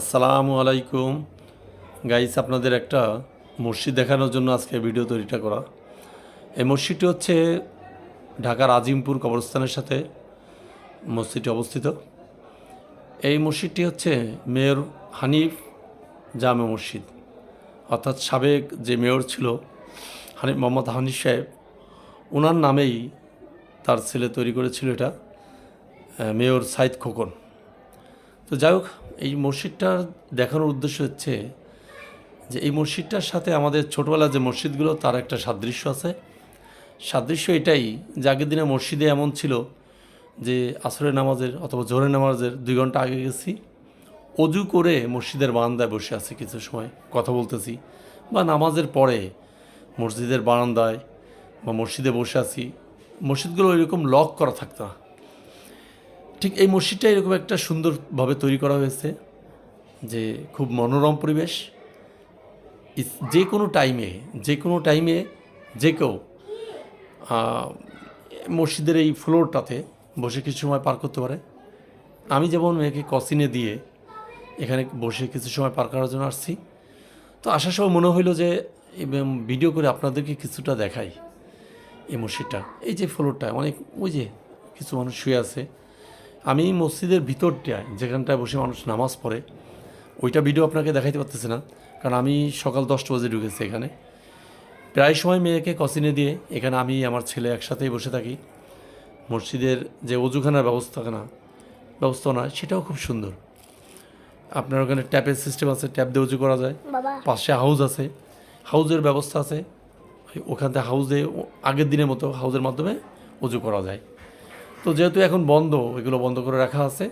আসসালামু আলাইকুম। গাইস আপনাদের একটা মসজিদ দেখানোর জন্য আজকে ভিডিও তৈরিটা করা। এই মসজিদটি হচ্ছে ঢাকার আজিমপুর কবরস্থানের সাথে মসজিদটি অবস্থিত। এই মসজিদটি হচ্ছে মেয়র হানিফ জামে মসজিদ, অর্থাৎ সাবেক যে মেয়র ছিল হানিফ মোহাম্মদ হানিফ সাহেব ওনার নামেই তার ছেলে তৈরি করেছিল এটা মেয়র সাইদ খোকন। তো যাই হোক এই মসজিদটার দেখানোর উদ্দেশ্য হচ্ছে যে এই মসজিদটার সাথে আমাদের ছোটোবেলার যে মসজিদগুলো, তার একটা সাদৃশ্য আছে। সাদৃশ্য এটাই যে আগের দিনে মসজিদে এমন ছিল যে আসরের নামাজের অথবা জোহরের নামাজের দুই ঘণ্টা আগে গেছি। অজু করে মসজিদের বারান্দায় বসে আছি কিছু সময় কথা বলতেছি বা নামাজের পরে মসজিদের বারান্দায় বা মসজিদে বসে আছি। মসজিদগুলো এরকম লক করা থাকতো না। ঠিক এই মসজিদটা এরকম একটা সুন্দরভাবে তৈরি করা হয়েছে যে খুব মনোরম পরিবেশ। যে কোনো টাইমে যে কোনো টাইমে যে কেউ মসজিদের এই ফ্লোরটাতে বসে কিছু সময় পার করতে পারে। আমি যেমন মেয়েকে কসিনে দিয়ে এখানে বসে কিছু সময় পার করার জন্য আসছি। তো আসার সময় মনে হইল যে ভিডিও করে আপনাদেরকে কিছুটা দেখাই এই মসজিদটা। এই যে ফ্লোরটা অনেক, ওই যে কিছু মানুষ শুয়ে আছে। আমি মসজিদের ভিতরটায় যেখানটায় বসে মানুষ নামাজ পড়ে ওইটা ভিডিও আপনাকে দেখাইতে পারতেছে না কারণ আমি সকাল দশটা বাজে ঢুকেছি এখানে। প্রায় সময় মেয়েকে কসিনে দিয়ে এখানে আমি আমার ছেলে একসাথেই বসে থাকি। মসজিদের যে অজুখানার ব্যবস্থাখানা ব্যবস্থাপনা সেটাও খুব সুন্দর। আপনার ওখানে ট্যাপের সিস্টেম আছে ট্যাপ দিয়ে উঁচু করা যায়। পাশে হাউস আছে হাউজের ব্যবস্থা আছে। ওখান থেকে হাউসে ও- আগের দিনের মতো হাউজের মাধ্যমে উঁচু করা যায়। তো যেহেতু এখন বন্ধ এগুলো বন্ধ করে রাখা আছে।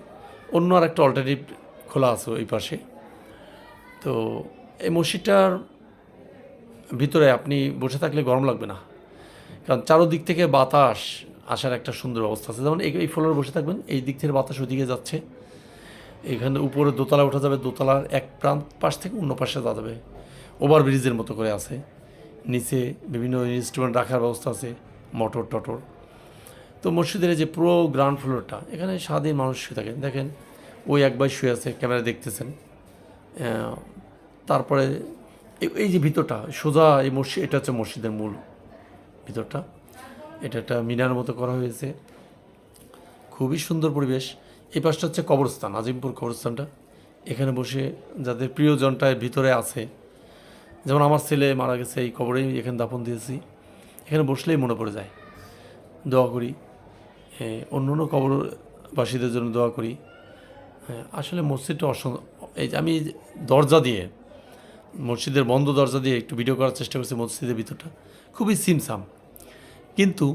অন্য আর একটা অল্টারনেটিভ খোলা আছে ওই পাশে। তো এই মসজিদটার ভিতরে আপনি বসে থাকলে গরম লাগবে না। কারণ চারোদিক থেকে বাতাস আসার একটা সুন্দর অবস্থা আছে। যেমন এই ফ্লোরে বসে থাকবেন, এই দিক থেকে বাতাস ওদিকে যাচ্ছে। এখানে উপরে দোতলা ওঠা যাবে, দোতলার এক প্রান্ত পাশ থেকে অন্য পাশে যাওয়া যাবে। ওভার ব্রিজের মতো করে আছে। নিচে বিভিন্ন ইনস্ট্রুমেন্ট রাখার ব্যবস্থা আছে, মোটর, টটর। তো মসজিদের যে পুরো গ্রাউন্ড ফ্লোরটা এখানে সারাদিন মানুষ শুয়ে থাকেন দেখেন, ওই একবার শুয়ে আছে, ক্যামেরা দেখতেছেন। তারপরে এই- এই যে ভিতরটা, সোজা এই মসজিদ, এটা হচ্ছে মসজিদের মূল ভিতরটা। এটা একটা মিনার মতো করা হয়েছে। খুবই সুন্দর পরিবেশ। এই পাশটা হচ্ছে কবরস্থান আজিমপুর কবরস্থানটা। এখানে বসে যাদের প্রিয়জনটা ভিতরে আছে, যেমন আমার ছেলে মারা গেছে এই কবরেই, এখানে দাপন দিয়েছি। এখানে বসলেই মনে পড়ে যায়। দোয়া করি। অন্য অন্য কবরবাসীদের জন্য দোয়া করি। আসলে মসজিদটা অসম এই আমি দরজা দিয়ে, মসজিদের বন্ধ দরজা দিয়ে একটু ভিডিও করার চেষ্টা করছি মসজিদের ভিতরটা। খুবই সিমসাম। কিন্তু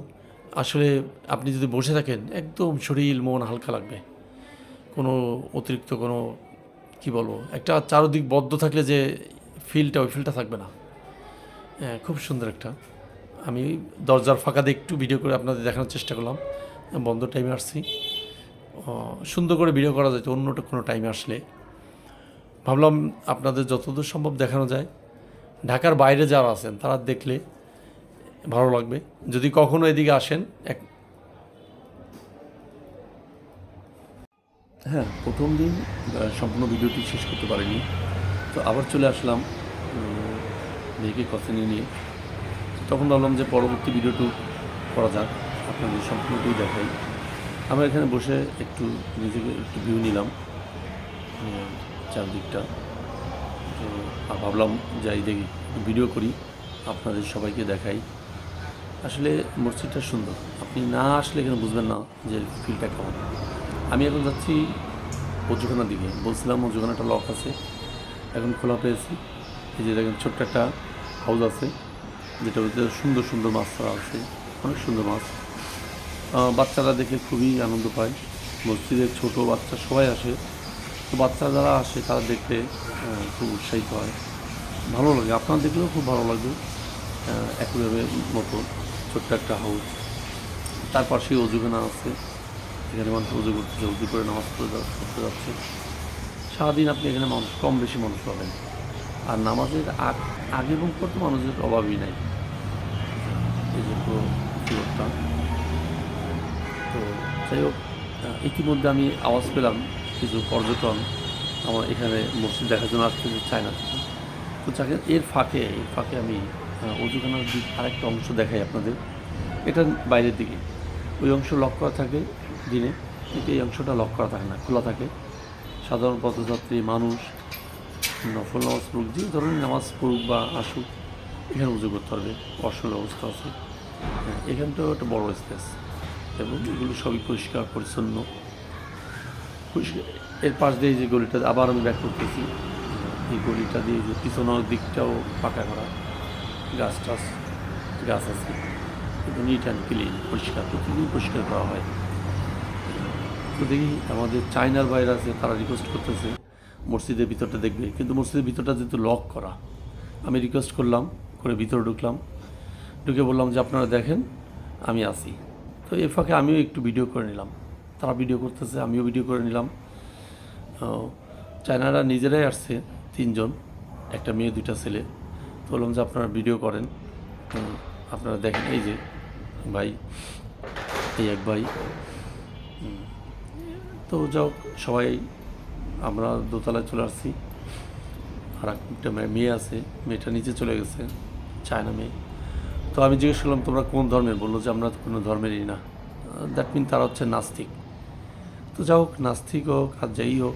আসলে আপনি যদি বসে থাকেন, একদম শরীর, মন হালকা লাগবে। কোনো অতিরিক্ত কোনো, কি বলব, একটা চারদিক বদ্ধ থাকলে যে ফিলটা ওই ফিলটা থাকবে না। হ্যাঁ খুব সুন্দর একটা। আমি দরজার ফাঁকা দিয়ে একটু ভিডিও করে আপনাদের দেখানোর চেষ্টা করলাম। বন্ধ টাইমে আসছি। সুন্দর করে ভিডিও করা যায় অন্যটা কোনো টাইমে আসলে। ভাবলাম আপনাদের যতদূর সম্ভব দেখানো যায়। ঢাকার বাইরে যারা আছেন, তারা দেখলে ভালো লাগবে। যদি কখনো এদিকে আসেন, এক হ্যাঁ প্রথম দিন সম্পূর্ণ ভিডিওটি শেষ করতে পারিনি। তো আবার চলে আসলাম মেয়েকে কথা নিয়ে নিয়ে। তখন ভাবলাম যে পরবর্তী ভিডিওটু করা যাক। আপনাদের সম্পূর্ণটাই দেখাই। আমরা এখানে বসে একটু নিজেকে একটু ভিউ নিলাম চারদিকটা। তো ভাবলাম যাই দেখি ভিডিও করি, আপনাদের সবাইকে দেখাই। আসলে মসজিদটা সুন্দর। আপনি না আসলে এখানে বুঝবেন না যে ফিলটা কেমন। আমি এখন যাচ্ছি অজুখানার দিকে। বলছিলাম অজুখানাটা লক আছে। এখন খোলা পেয়েছি। এই যে দেখেন ছোট্ট একটা হাউস আছে, যেটা সুন্দর সুন্দর মাছ ধরা আছে। অনেক সুন্দর মাছ। বাচ্চারা দেখে খুবই আনন্দ পায়। মসজিদের ছোট বাচ্চা সবাই আসে। তো বাচ্চা যারা আসে, তারা দেখতে খুব উৎসাহিত হয়। ভালো লাগে। আপনার দেখলেও খুব ভালো লাগবে একইভাবে মতো ছোট্ট একটা হাউস তার পাশেই অজুখানা আছে। এখানে মানুষ উজু করতেছে উজু করে নামাজ পড়ে যা- করতে যাচ্ছে। সারাদিন আপনি এখানে মানুষ, কম বেশি মানুষ পাবেন। আর নামাজের আগ, আগে এবং পর তো মানুষের অভাবই নাই। এই যে পুরো তো যাই হোক ইতিমধ্যে আমি আওয়াজ পেলাম কিছু পর্যটন আমার এখানে মসজিদ দেখার জন্য আসতে চায়না থেকে। তো চাকে এর ফাঁকে এর ফাঁকে আমি অজুখানার দিক আরেকটা অংশ দেখাই আপনাদের। এটা বাইরের দিকে। ওই অংশ লক করা থাকে দিনে কিন্তু এই অংশটা লক করা থাকে না খোলা থাকে। সাধারণ পথযাত্রী মানুষ নফল নামাজ পড়ুক যে ধরনের নামাজ পড়ুক বা আসুক এখানে উজু করতে পারবে অসল অবস্থা আছে। হ্যাঁ, এখানটাও একটা বড় স্পেস এবং এগুলো সবই পরিষ্কার, পরিচ্ছন্ন। পরিষ্কার। এর পাশ দিয়ে যে গলিটা, আবার আমি ব্যাক করতেছি। এই গলিটা দিয়ে যে পিছনের দিকটাও পাকা করা। গাছ টাছ, গাছ আছে। কিন্তু নিট অ্যান্ড ক্লিন পরিষ্কার। প্রতিদিন পরিষ্কার করা হয়। তো দেখি আমাদের চায়নার বাইরে আছে, তারা রিকোয়েস্ট করতেছে, মসজিদের ভিতরটা দেখবে। কিন্তু মসজিদের ভিতরটা যেহেতু লক করা, আমি রিকোয়েস্ট করলাম, করে ভিতরে ঢুকলাম। ঢুকে বললাম যে, আপনারা দেখেন, আমি আসি তো এর ফাঁকে আমিও একটু ভিডিও করে নিলাম। তারা ভিডিও করতেছে, আমিও ভিডিও করে নিলাম। চায়নারা নিজেরাই আসছে, তিনজন, একটা মেয়ে, দুইটা ছেলে। তো বললাম যে আপনারা ভিডিও করেন। আপনারা দেখেন, এই যে ভাই, এই এক ভাই। তো যাও সবাই আমরা দোতলায় চলে আসছি। আর একটা মেয়ে- আছে, মেয়েটা নিচে চলে গেছে, চায়না মেয়ে। তো আমি জিজ্ঞেস করলাম, তোমরা কোন ধর্মের? বলল যে, আমরা কোনো ধর্মেরই না। দ্যাট মিন তারা হচ্ছে নাস্তিক। তো যা হোক, নাস্তিক হোক, আর যাই হোক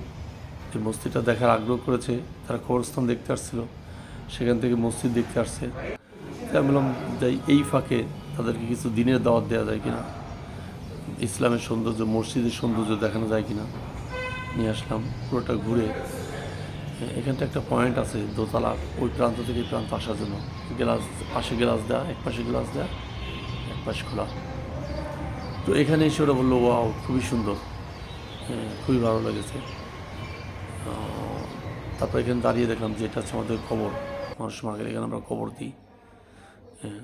যে মসজিদটা দেখার আগ্রহ করেছে। তারা কবরস্থান দেখতে আসছিল, সেখান থেকে মসজিদ দেখতে আসছে। তাই আমি বললাম, যাই, এই ফাঁকে তাদেরকে কিছু দিনের দাওয়াত দেওয়া যায় কিনা? ইসলামের সৌন্দর্য, মসজিদের সৌন্দর্য দেখানো যায় কিনা? নিয়ে আসলাম, পুরোটা ঘুরে এখানটা একটা পয়েন্ট আছে দোতলা ওই প্রান্ত থেকে এই প্রান্ত আসার জন্য। গ্লাস পাশে গ্লাস দেওয়া এক পাশে গ্লাস দেয়া এক পাশে খোলা। তো এখানে এসে ওরা বলল ওয়াও খুবই সুন্দর। হ্যাঁ, খুবই ভালো লেগেছে। তারপর এখানে দাঁড়িয়ে দেখলাম যে এটা হচ্ছে আমাদের কবর মানুষ মারা এখানে আমরা কবর দিই। হ্যাঁ,